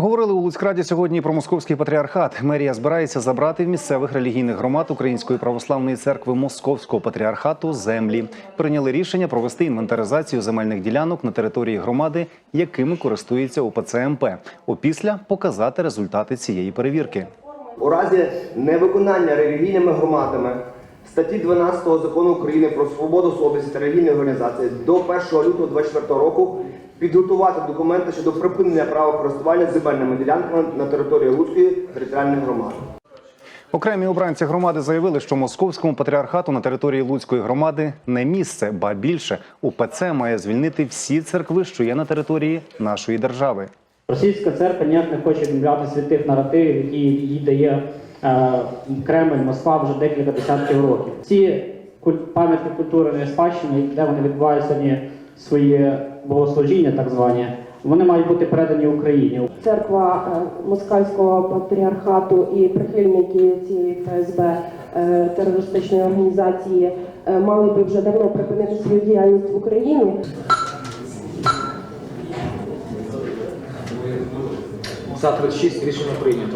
Говорили у Луцькраді сьогодні про московський патріархат. Мерія збирається забрати в місцевих релігійних громад Української православної церкви Московського патріархату землі. Прийняли рішення провести інвентаризацію земельних ділянок на території громади, якими користується УПЦ МП. Опісля показати результати цієї перевірки. У разі невиконання релігійними громадами статті 12 закону України про свободу совісті та релігійні організації до 1 лютого 2024 року підготувати документи щодо припинення права користування земельними ділянками на території Луцької територіальної громади. Окремі обранці громади заявили, що московському патріархату на території Луцької громади не місце, ба більше УПЦ має звільнити всі церкви, що є на території нашої держави. Російська церква ніяк не хоче відмовлятися від тих наративів, які їй дає е, Кремль, Москва вже декілька десятків років. Ці пам'ятки культурної спадщини, де вони відбувають сьогодні свої богослужіння, так звані, вони мають бути передані Україні. Церква е, Москальського патріархату і прихильники цієї ФСБ е, терористичної організації е, мали би вже давно припинити свою діяльність в Україні. За 36 рішення прийнято.